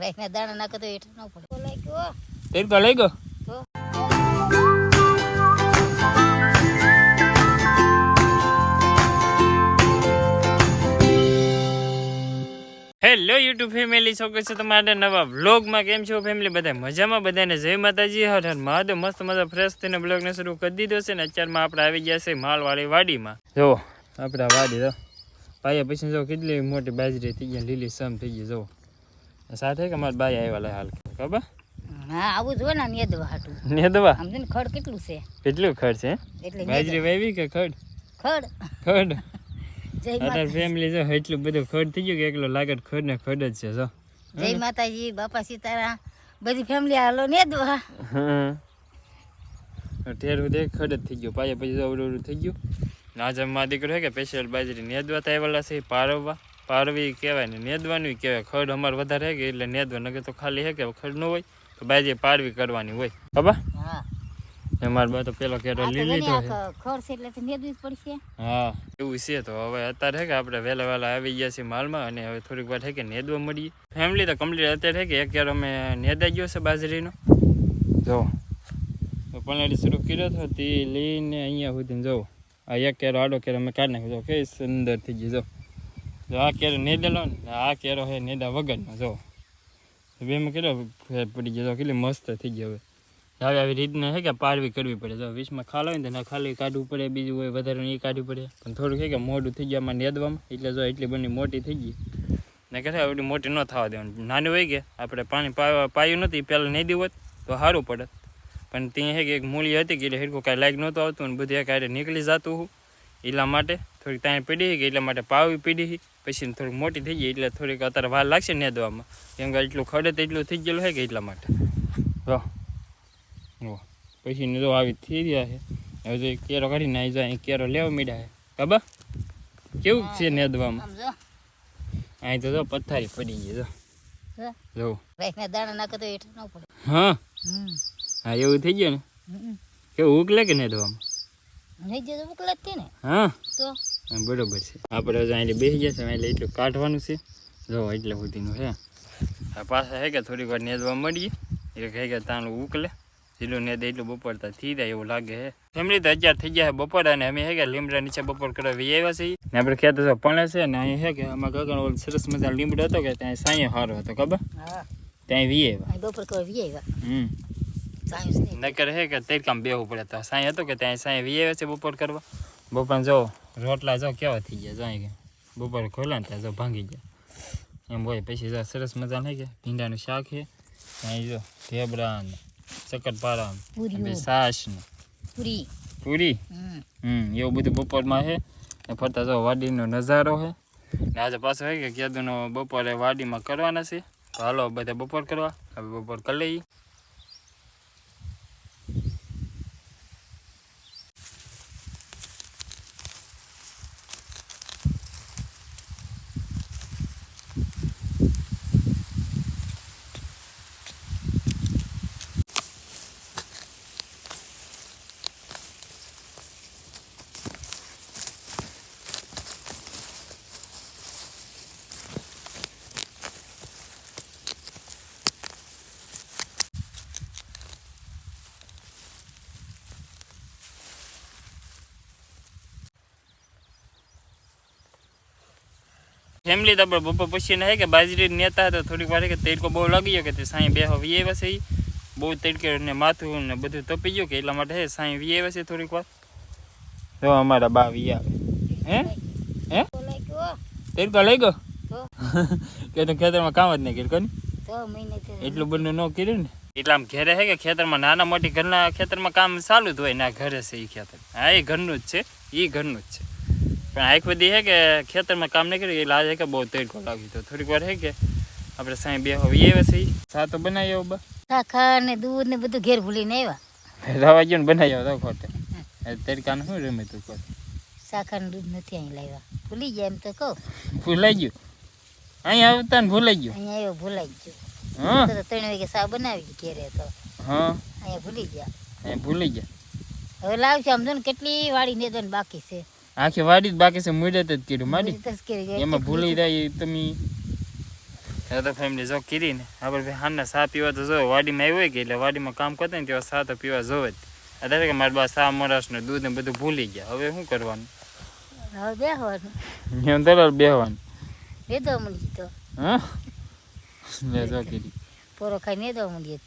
રાઈના દાણા નાખો તો હેઠળ ન પડે. લઈ ગયો. તેલ તો લઈ ગયો. હેલો યુટ્યુબ ફેમિલી સ્વાગત છે તમારા? નવા વ્લોગમાં કેમ છો ફેમિલી બધા મજામાં? બધાને જય માતાજી. હર હર મહાદેવ. મસ્ત મજા ફ્રેશ થઈને બ્લોગને શરૂ કરી દીધો છે ને અત્યારમાં આપણે આવી ગયા છે માલવાળી વાડીમાં. જો આપણે વાડી જો. પાયા પછી જો કેટલી મોટી બાજરી થઈ ગઈ લીલી સમ થઈ ગઈ જો. સાથે કે મારા બાઈ આવ્યા લે હાલ. ખબર? હા આવું જ ને નેદવા હાટું. ને દવા ને ખડ કેટલું છે? કેટલું એટલે બાજરી વાવી કે ખડ? ખડ. ખડ. અત્યારે ફેમિલી જો એટલું બધું ખડ થઈ ગયું કે એકલો લાગે ખડ ને ખડ જ છે જો. જય માતાજી બાપા સીતારા બધી ફેમિલી હાલો નેદવા. હા ઠેર બધે ખડ જ થઈ ગયો. પાછા પછી અવડું થઈ ગયું. ને આજે મારા દીકરો કે સ્પેશિયલ બાજરી નેદવા આવેલા છે પારવવા. પારવી કહેવાય ને નેદવાનું કહેવાય. ખડ અમારે વધારે હે કે એટલે નેદવા નગર તો ખાલી હે કે ખડ ન હોય તો બાજરી પારવી કરવાની હોય. ખબર? અમારે બા તો પેલો કેરો લઈ લીધો છે ખડ છે એટલે નેદવી પડશે. હા એવું છે તો હવે અત્યારે હે કે આપણે વહેલા વહેલા આવી ગયા છીએ માલમાં અને હવે થોડીક વાર હે કે નેદવા મળીએ. ફેમિલી તો કમ્પ્લીટ અત્યારે હે કે એક યાર અમે નેદાઈ ગયો છે બાજરીનો. જો તો પલાળી શરૂ કર્યો હતો તે લઈને અહીંયા સુધી જો આ એક કેરો આડો કેરો અમે કાઢી નાખ્યો. કઈ સુંદર થઈ ગયું જો. આ કેરો નેદેલો ને, આ કેરો હે નેદા વગરનો, જો. બેમાં કેટલો ફેર પડી ગયો કેટલી મસ્ત થઈ ગયો હવે. હવે આવી રીતના છે કે પારવી કરવી પડે, જો. વીસમાં ખાલ હોય ને ખાલી કાઢવું પડે, બીજું હોય વધારે એ કાઢવું પડે. પણ થોડું છે કે મોઢું થઈ ગયા આમાં નેદવામાં, એટલે જો એટલી બની મોટી થઈ ગઈ. ને કહે એટલી મોટી ન થવા દેવાની. નાની હોય કે, આપણે પાણી પાયું નથી, પહેલાં નહીં હોત તો સારું પડે પણ ત્યાં છે કે એક મૂળી હતી કે એટલે હેરકું કાંઈ લાઈક નહોતું આવતું અને બધું એક નીકળી જતું હું. એટલા માટે થોડીક ત્યાં પીડી કે એટલા માટે પાવી પીડી પછી થોડીક મોટી થઈ ગઈ એટલે થોડીક અત્યારે વાર લાગશે ને દવામાં કેમ કે એટલું ખડે તો એટલું થઈ ગયેલું છે કે એટલા માટે. જો. પછી જો આવી થઈ રહ્યા છે હવે જો કેરો કાઢીને આવી જાય કેરો લેવા મીડા છે ખબર? કેવું છે નેદવામાં? અહીં તો જો પથારી પડી ગઈ જો. હા. જો. દાણા નાખો તો હેઠ ન પડે. હા? હા એવું થઈ ગયું ને. કેવું ઉકલે કે નેદવામાં? નહીં જે ઉકલે જ ને. હા? તો? બરોબર છે. આપણે અહીં બેસી ગયા છે એટલે એટલું કાઢવાનું છે. જો એટલે સુધીનું છે. પાછા હે કે થોડીક વાર નેદવા મળીએ એ કહે કે તાનું ઉકલે જેટલું નેદ એટલું બપોરતા થઈ જાય એવું લાગે હે. ફેમિલી તો અત્યારે થઈ ગયા છે બપોર અને અમે હે કે લીમડા નીચે બપોર કરવા વી આવ્યા છીએ. ને આપણે ખેતર તો પણ છે ને અહીં હે કે આમાં કાકા ઓલ સરસ મજા લીમડો હતો કે ત્યાં સાંયે સારો હતો ખબર? હા. ત્યાં વી આવ્યા. બપોર કરવા વી આવ્યા. હમ. નકર હે કે તેરકામ બેહવું પડે તો સાંય હતો કે ત્યાં સાંય વી આવ્યા છે બપોર કરવા. બપોર જો રોટલા જો કેવા થઈ ગયા જાય કે બપોર ખોલ્યા ને ત્યાં જો ભાંગી ગયા. એમ હોય પછી જો સરસ મજા નહીં કે ભીંડાનું શાક છે અહીં જો ઢેબરા ને શક્કરપારા ને પૂરીઓ પછી છાશ ને પૂરી. પૂરી? હમ. હમ એવું બધું બપોરમાં છે ને ફરતા જો વાડીનો નજારો છે ને આજે પાછો હોય કે કેદુનો બપોરે વાડીમાં કરવાના છે. તો હાલો બધા બપોર કરવા. હવે બપોર કરી લઈએ. ફેમિલી તો આપણે બપોર પછી ના કે બાજરી નેતા હતા થોડીક વાર કે તડકો બહુ લાગી ગયો કે તે સાંઈ બેહો વી વસે બહુ તડકે ને માથું ને બધું તપી ગયું કે એટલા માટે હે સાંઈ વીએ વસે થોડીક વાર. તો અમારા બા વી આવે. હે? હે? તડકો લઈ ગયો? કે તો ખેતરમાં કામ જ નહીં કર્યું કોની? તો એટલું બધું ન કર્યું ને? એટલે આમ ઘેરે હે કે ખેતરમાં નાના મોટી ઘરના ખેતરમાં કામ ચાલુ જ હોય ના ઘરે છે એ ખેતર. હા એ ઘરનું જ છે એ ઘરનું જ છે. પણ એક બધી હે કે ખેતરમાં કામ નહીં કર્યું એટલે આજે કે બહુ તડકો લાગ્યો તો થોડીક વાર હે કે આપણે સાંઈ બે હવે આવે છે ઈ. ચા તો બનાવી આવો બા. સાખર ને દૂધ ને બધું ઘેર ભૂલીને આવ્યા. રવા ગયો ને બનાવી આવો તો ખોટે. તડકાનું શું રમે તું ખોટે? સાખર દૂધ નથી અહીં લાવ્યા. ભૂલી ગયા એમ તો કહું. ભૂલાઈ ગયું? અહીં આવતા ને ભૂલાઈ ગયું? અહીંયા આવ્યો ભૂલાઈ ગયો. હા? તો ત્રણ વાગે સા બનાવી ઘેરે તો. હા? અહીંયા ભૂલી ગયા. અહીંયા ભૂલી ગયા? હવે લાવશે આમ જો ને કેટલી વાળી નેદન બાકી છે. આખી વાડી જ બાકી છે મુડત જ કર્યું માડી બધી તસ્કરી ગઈ. એમાં ભૂલી જાય તમે એ તો ફેમિલી જો કીધી ને આપણે ભાઈ હારના સા પીવા તો જો વાડીમાં આવ્યો હોય કે એટલે વાડીમાં કામ કરતા ને તેવા સા તો પીવા જોવે જ અત્યારે કે મારા બા સા મરસ ને દૂધ ને બધું ભૂલી ગયા હવે શું કરવાનું હવે બેહવાનું એમ તરત બેહવાનું નેદવા મંડી તો હા લે જો કીધી પોરો ખાઈ નેદવા મંડીએ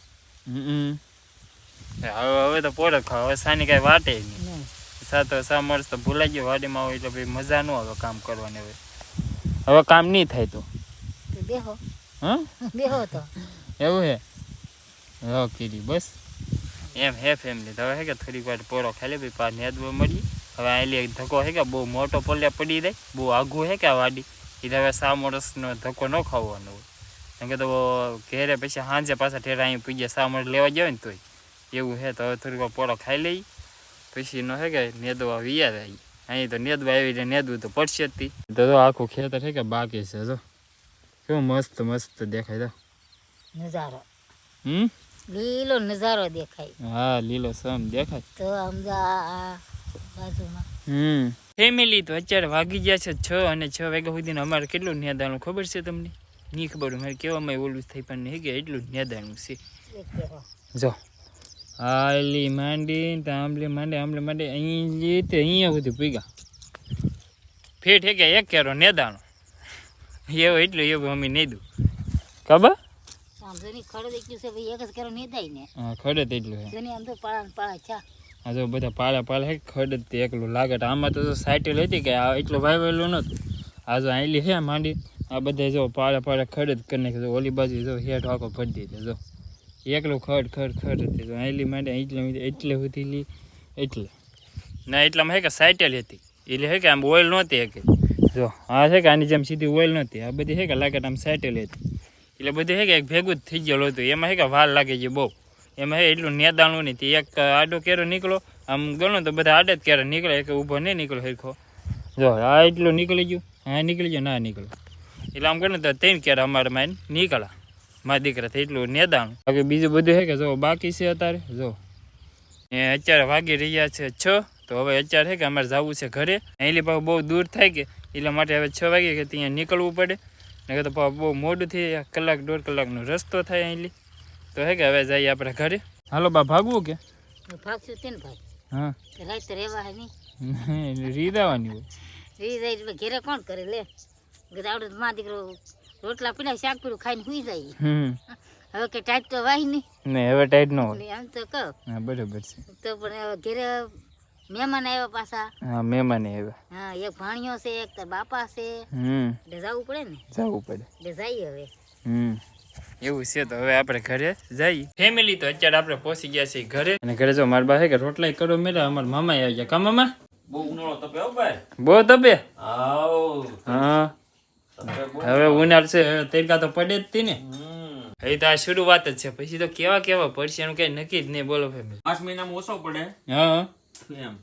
હમ હવે હવે તો પોરે ખાવ હવે સાની કાંઈ વાટે નહીં નહીં સા તો સા મરસ તો ભૂલાઈ ગયો વાડીમાં હોય એટલે ભાઈ મજા ન આવે કામ કરવાની હવે. હવે કામ નહીં થાય તો. બેહો. હા? બેહો તો. એવું હે? હા કીધી બસ. એમ હે ફેમિલી હવે હે કે થોડીક વાર પોરો ખાલી ભાઈ પા નેદવો મળી. હવે આલી ધક્કો હે કે બહુ મોટો પલ્યા પડી જાય બહુ આઘું હે કે આ વાડી. એ હવે સા મોરસનો ધક્કો ન ખાવાનો હોય. કેમ કે તો ઘેરે પછી સાંજે પાછા ઠેરા અહીં પીજે સા લેવા જાય ને તોય. એવું હે તો હવે થોડીક વાર પોરો ખાઈ લઈ. પછી નો હે કે નેદવા વિયા જાય અહીં તો નેદવા આવી ને નેદવું તો પડશે જ તી. તો જો આખું ખેતર હે કે બાકી છે જો. કેવું મસ્ત મસ્ત દેખાય તો નજારો. હમ? લીલો નજારો દેખાય. હા લીલો સમ દેખાય. તો અમદા આ બાજુમાં. હમ. ફેમિલી તો અત્યારે વાગી ગયા છે છ અને છ વાગ્યા સુધી અમારે કેટલું નેદાણું ખબર છે તમને? નહીં ખબર મારે મારે કહેવામાં ઓલું જ થઈ પણ નહીં કે એટલું નેદાણું છે. જો. આલી માંડી આંબલી માંડી આંબલી માંડી અહીં જીતે અહીંયા સુધી પીગા ફેટ હે કે એક કેરો નેદાણો. એવો એટલું એવું અમે નેદું. ખબર? આમ જોની ખડ દેખ્યું છે ભાઈ એક જ કરો નેદાય ને. હા ખડે તેટલું હે. જોની આમ તો પાળા ને પાળા ચા આ જો બધા પાળા પાળા હે ખડત તે એકલું લાગે તો આમાં તો જો સાઈટેલ હતી કે આ એટલું વાવેલું નહોતું. આ જો આયલી હે માંડી આ બધા જો પાળા પાળા ખડત કરી નાખે ઓલી બાજુ જો હેઠ આખો ફરી દીધે જો. એકલું ખડ ખડ ખડ હતી. તો આયલી માટે એટલે એટલે સુધી લી, એટલે. ના એટલામાં હે કે સાઈટેલ હતી. એટલે હે કે આમ ઓઇલ નહોતી હે જો, આ છે કે આની જેમ સીધી ઓઇલ નહોતી. આ બધી હે કે લાગે આમ સાઈટેલ હતી. એટલે બધી હે કે એક ભેગું જ થઈ ગયેલું હતું. એમાં હે કે વાર લાગે છે બહુ. એમાં હે એટલું નેદાણું નહીં. એક આડો કેરો નીકળો. આમ ગણો તો બધા આડે જ કેરો નીકળે. એક ઊભો નહીં નીકળો હરખો. જો, આ એટલું નીકળી ગયું. હા નીકળી ગયું ના નીકળ્યું. એટલે આમ ગણો તો ત્રણ કેરા અમારે માઇન નીકળ્યા. મારા દીકરા એટલું નેદાણું. બાકી બીજું બધું હે કે જો બાકી છે અત્યારે? જો. એ અત્યારે વાગી રહ્યા છે છ તો હવે અત્યારે છે કે અમારે જવું છે ઘરે. અહીંલી પાછું બહુ દૂર થાય કે એટલા માટે હવે છ વાગે કે ત્યાં નીકળવું પડે. નકર તો પાછું બહુ મોડું થઈ કલાક દોઢ કલાકનો રસ્તો થાય અહીંલી તો હે કે હવે જઈએ આપણે ઘરે. હાલો બા ભાગવું કે? ભાગશું તે ને હા. રાત રહેવા નહીં રીદાવાની હોય. ઘેરે કોણ કરે લે? આવડે મા દીકરો રોટલા પીડા શાક પીડું ખાઈને સુઈ જાય. હમ. હવે કે ટાઈટ તો વાય નહીં. ને હવે ટાઈટ નો હોય. ને આમ તો કહો. હા બરોબર છે. તો પણ હવે ઘરે મહેમાન આવ્યા પાછા. હા મહેમાન આવ્યા. હા એક ભાણિયો છે એક તાર બાપા છે. હમ. એટલે જવું પડે ને? જવું પડે. એટલે જઈએ હવે. હમ. એવું છે તો હવે આપણે ઘરે જઈએ ફેમિલી તો અત્યારે આપણે પહોંચી ગયા છીએ ઘરે. અને ઘરે જો મારા બા કે રોટલા કરો મેળા અમારા મામા આવી ગયા. કા મામા? બહુ ઉનાળો તપે હો ભાઈ. બહુ તબે આવ. હા. તપે હવે ઉનાળ છે તડકા તો પડે જ તી ને. એ હવે તો આ શરૂઆત જ છે. પછી તો કેવા કેવા પડશે એનું કઈ નક્કી જ નહીં. બોલો ફેમિલી માસ મહિનામાં ઓછો પડે? હા. એમ.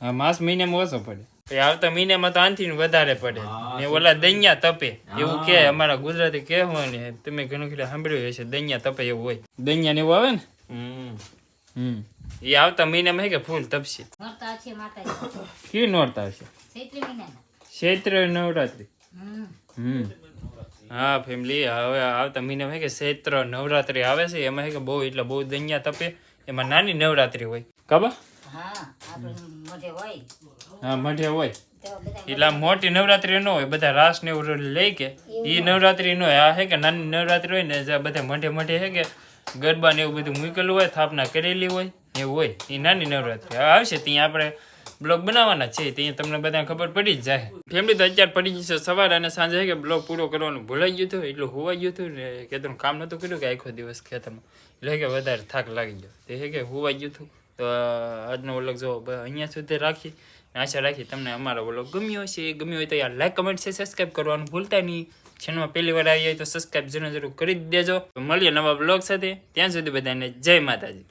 હા માસ મહિનામાં ઓછો પડે. આવતા મહિનામાં તો આનથી વધારે પડે. ને ઓલા દૈયા તપે. એવું કે અમારા ગુજરાતી કહેવું ને તમે ઘણું ખરું સાંભળ્યું હશે દૈયા તપે એવું હોય. દૈયા ને એવું આવે ને? હમ. હમ. એ આવતા મહિનામાં હે કે ફૂલ તપશે? કેવી નોરતા હશે? ચૈત્ર નવરાત્રી. હમ. હા ફેમિલી હવે આવતા મહિનામાં કે ચૈત્ર નવરાત્રી આવે છે એમાં કે બહુ એટલે બહુ દૈયા તપે એમાં નાની નવરાત્રી હોય. ખબર? હા હોય. હા મઢે હોય. એટલે મોટી નવરાત્રી ન હોય બધા રાસ ને એવું લઈ કે. એ નવરાત્રી ન હોય. આ હે કે નાની નવરાત્રી હોય ને જે બધા મઢે મઢે હે કે ગરબા ને એવું બધું મૂકેલું હોય સ્થાપના કરેલી હોય એવું હોય. એ નાની નવરાત્રી. આવશે ત્યાં આપણે બ્લોગ બનાવવાના છે ત્યાં તમને બધા ખબર પડી જ જાય. ફેમિલી તો અત્યારે પડી જશે સવારે અને સાંજે કે બ્લોગ પૂરો કરવાનું ભૂલાઈ ગયું હતું, એટલું હોવાઈ ગયું હતું ને ખેતરનું કામ નહોતું કર્યું કે આખો દિવસ ખેતરમાં. એટલે કે વધારે થાક લાગી ગયો. તે કે હોવાઈ ગયું હતું, તો આજનો વ્લોગ જો અહીંયા સુધી રાખી. આશા રાખી તમને અમારો વ્લોગ ગમ્યો હશે. ગમ્યો હોય તો યાર લાઈક કમેન્ટ છે સબસ્ક્રાઈબ કરવાનું ભૂલતા નહીં. ચેનલમાં પહેલી વાર આવી હોય તો સબસ્ક્રાઈબ જરૂર જરૂર કરી જ દેજો. મળીએ નવા બ્લોગ સાથે. ત્યાં સુધી બધાને જય માતાજી.